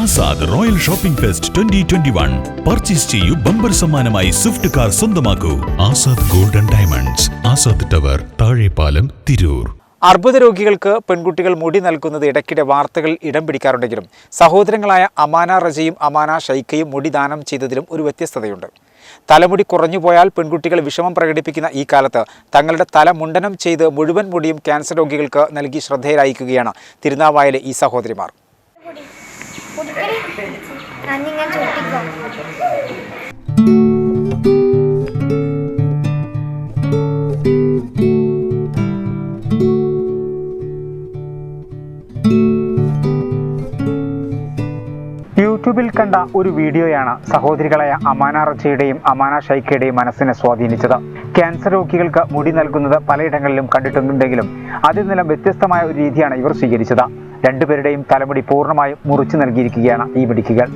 Azad royal shopping fest twenty twenty one. Purchase ചെയ്യൂ bumper സമ്മാനമായി Swift car സ്വന്തമാക്കൂ. Azad golden diamonds Azad tower Thazhepalam Tirur. അർബുദ രോഗികൾക്ക് പെൺകുട്ടികൾ മുടി നൽകുന്നത് ഇടയ്ക്കിടെ വാർത്തകൾ ഇടം പിടിക്കാറുണ്ടെങ്കിലും സഹോദരങ്ങളായ അമാന റജയും അമാന ഷൈക്കയും മുടി ദാനം ചെയ്തതിലും ഒരു വ്യത്യസ്തതയുണ്ട്. തലമുടി കുറഞ്ഞുപോയാൽ പെൺകുട്ടികൾ വിഷമം പ്രകടിപ്പിക്കുന്ന ഈ കാലത്ത് തങ്ങളുടെ തല മുണ്ടനം ചെയ്ത് മുഴുവൻ മുടിയും ക്യാൻസർ രോഗികൾക്ക് നൽകി ശ്രദ്ധേയരായിക്കുകയാണ് തിരുനാവായയിലെ ഈ സഹോദരിമാർ. യൂട്യൂബിൽ കണ്ട ഒരു വീഡിയോയാണ് സഹോദരികളായ അമാന റച്ചയുടെയും അമാന ഷൈക്കയുടെയും മനസ്സിനെ സ്വാധീനിച്ചത്. ക്യാൻസർ രോഗികൾക്ക് മുടി നൽകുന്നത് പലയിടങ്ങളിലും കണ്ടിട്ടുണ്ടെങ്കിലും അതിൽ നിന്നും വ്യത്യസ്തമായ ഒരു രീതിയാണ് ഇവർ സ്വീകരിച്ചത്. രണ്ടുപേരുടെയും തലമുടി പൂർണമായും മുറിച്ചു നൽകിയിരിക്കുകയാണ് ഈ പിടിക്കുകൾ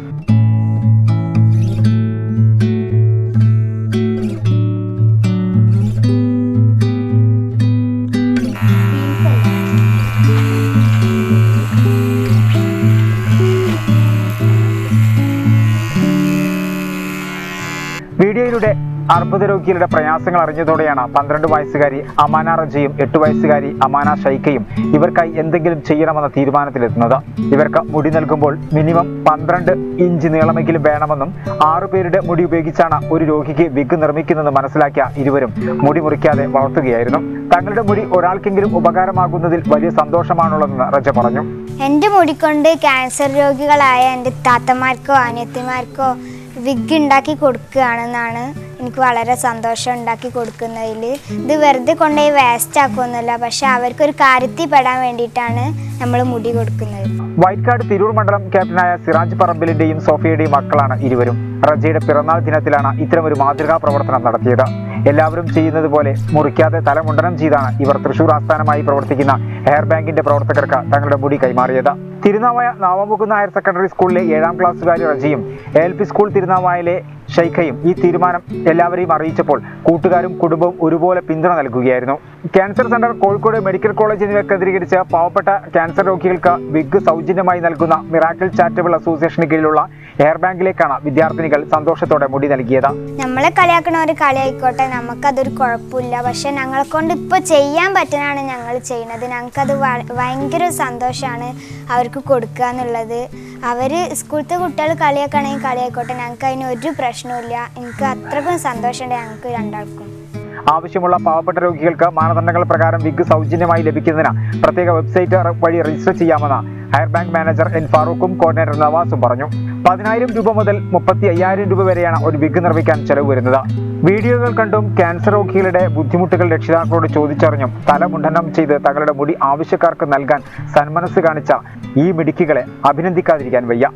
വീഡിയോയിലൂടെ അർബുദ രോഗികളുടെ പ്രയാസങ്ങൾ അറിഞ്ഞതോടെയാണ് പന്ത്രണ്ട് വയസ്സുകാരി അമാന റജയും എട്ട് വയസ്സുകാരി അമാന ഷൈക്കയും ഇവർക്കായി എന്തെങ്കിലും ചെയ്യണമെന്ന തീരുമാനത്തിലെത്തുന്നത്. ഇവർക്ക് മുടി നൽകുമ്പോൾ മിനിമം പന്ത്രണ്ട് ഇഞ്ച് നീളമെങ്കിലും വേണമെന്നും ആറു പേരുടെ മുടി ഉപയോഗിച്ചാണ് ഒരു രോഗിക്ക് വിഗ് നിർമ്മിക്കുന്നതെന്ന് മനസ്സിലാക്കിയ ഇരുവരും മുടി മുറിക്കാതെ വളർത്തുകയായിരുന്നു. തങ്ങളുടെ മുടി ഒരാൾക്കെങ്കിലും ഉപകാരമാകുന്നതിൽ വലിയ സന്തോഷമാണുള്ളതെന്ന് റജ പറഞ്ഞു. എന്റെ മുടി കൊണ്ട് ക്യാൻസർ രോഗികളായ എന്റെ താത്തമാർക്കോ അനിയത്തിമാർക്കോ വിഗ് ഉണ്ടാക്കി കൊടുക്കുകയാണെന്നാണ് എനിക്ക് വളരെ സന്തോഷം ഉണ്ടാക്കി കൊടുക്കുന്നതിൽ. ഇത് വെറുതെ കൊണ്ടുപോയി വേസ്റ്റ് ആക്കുമൊന്നുമില്ല പക്ഷെ അവർക്കൊരു കാര്യത്തിൽ പെടാൻ വേണ്ടിയിട്ടാണ് നമ്മൾ മുടി കൊടുക്കുന്നത്. വൈറ്റ്കാട് തിരൂർ മണ്ഡലം ക്യാപ്റ്റനായ സിറാജ് പറമ്പിലിന്റെയും സോഫിയയുടെയും മക്കളാണ് ഇരുവരും. റജയുടെ പിറന്നാൾ ദിനത്തിലാണ് ഇത്തരമൊരു മാതൃകാ പ്രവർത്തനം നടത്തിയത്. എല്ലാവരും ചെയ്യുന്നത് പോലെ മുറിക്കാതെ തലമുണ്ടനം ചെയ്താണ് ഇവർ തൃശൂർ ആസ്ഥാനമായി പ്രവർത്തിക്കുന്ന ഹെയർ ബാങ്കിന്റെ പ്രവർത്തകർക്ക് തങ്ങളുടെ മുടി കൈമാറിയത്. തിരുനാവായ നാവമുക്കുന്ന ഹയർ സെക്കൻഡറി സ്കൂളിലെ ഏഴാം ക്ലാസ്സുകാരി റജിയും എൽ പി സ്കൂൾ തിരുനാവായയിലെ ഷൈഖയും ഈ തീരുമാനം എല്ലാവരെയും അറിയിച്ചപ്പോൾ കൂട്ടുകാരും കുടുംബവും ഒരുപോലെ പിന്തുണ നൽകുകയായിരുന്നു. Cancer centre Kozhikode medical college എന്നിവ കേന്ദ്രീകരിച്ച് പാവപ്പെട്ട ക്യാൻസർ രോഗികൾക്ക് വിഗ് സൗജന്യമായി നൽകുന്ന മിറാക്കിൾ ചാരിറ്റബിൾ അസോസിയേഷന് കീഴിലുള്ള എയർ ബാങ്കിലേക്കാണ് വിദ്യാർത്ഥിനികൾ സന്തോഷത്തോടെ മുടി നൽകിയത്. നമ്മളെ കളിയാക്കണവർ കളിയായിക്കോട്ടെ നമുക്കതൊരു കുഴപ്പമില്ല. പക്ഷെ ഞങ്ങളെ കൊണ്ട് ഇപ്പോൾ ചെയ്യാൻ പറ്റുന്നതാണ് ഞങ്ങൾ ചെയ്യുന്നത്. ഞങ്ങൾക്കത് ഭയങ്കര സന്തോഷമാണ് അവർക്ക് കൊടുക്കുക എന്നുള്ളത്. അവർ സ്കൂളത്തെ കുട്ടികൾ കളിയാക്കണമെങ്കിൽ കളിയായിക്കോട്ടെ ഞങ്ങൾക്ക് അതിന് ഒരു പ്രശ്നവുമില്ല. എനിക്ക് അത്രക്കും സന്തോഷമുണ്ട് ഞങ്ങൾക്ക് രണ്ടാൾക്കും. ആവശ്യമുള്ള പാവപ്പെട്ട രോഗികൾക്ക് മാനദണ്ഡങ്ങൾ പ്രകാരം വിഗ് സൗജന്യമായി ലഭിക്കുന്നതിന് പ്രത്യേക വെബ്സൈറ്റ് വഴി രജിസ്റ്റർ ചെയ്യാമെന്ന് ഹയർ ബാങ്ക് മാനേജർ എൻ ഫാറൂഖും കോർഡിനേറ്റർ നവാസും പറഞ്ഞു. പതിനായിരം രൂപ മുതൽ മുപ്പത്തി അയ്യായിരം രൂപ വരെയാണ് ഒരു വിഗ് നിർമ്മിക്കാൻ ചെലവ് വരുന്നത്. വീഡിയോകൾ കണ്ടും ക്യാൻസർ രോഗികളുടെ ബുദ്ധിമുട്ടുകൾ രക്ഷിതാക്കളോട് ചോദിച്ചറിഞ്ഞും തലമുണ്ടനം ചെയ്ത് തങ്ങളുടെ മുടി ആവശ്യക്കാർക്ക് നൽകാൻ സന്മനസ് കാണിച്ച ഈ മിടുക്കികളെ അഭിനന്ദിക്കാതിരിക്കാൻ വയ്യ.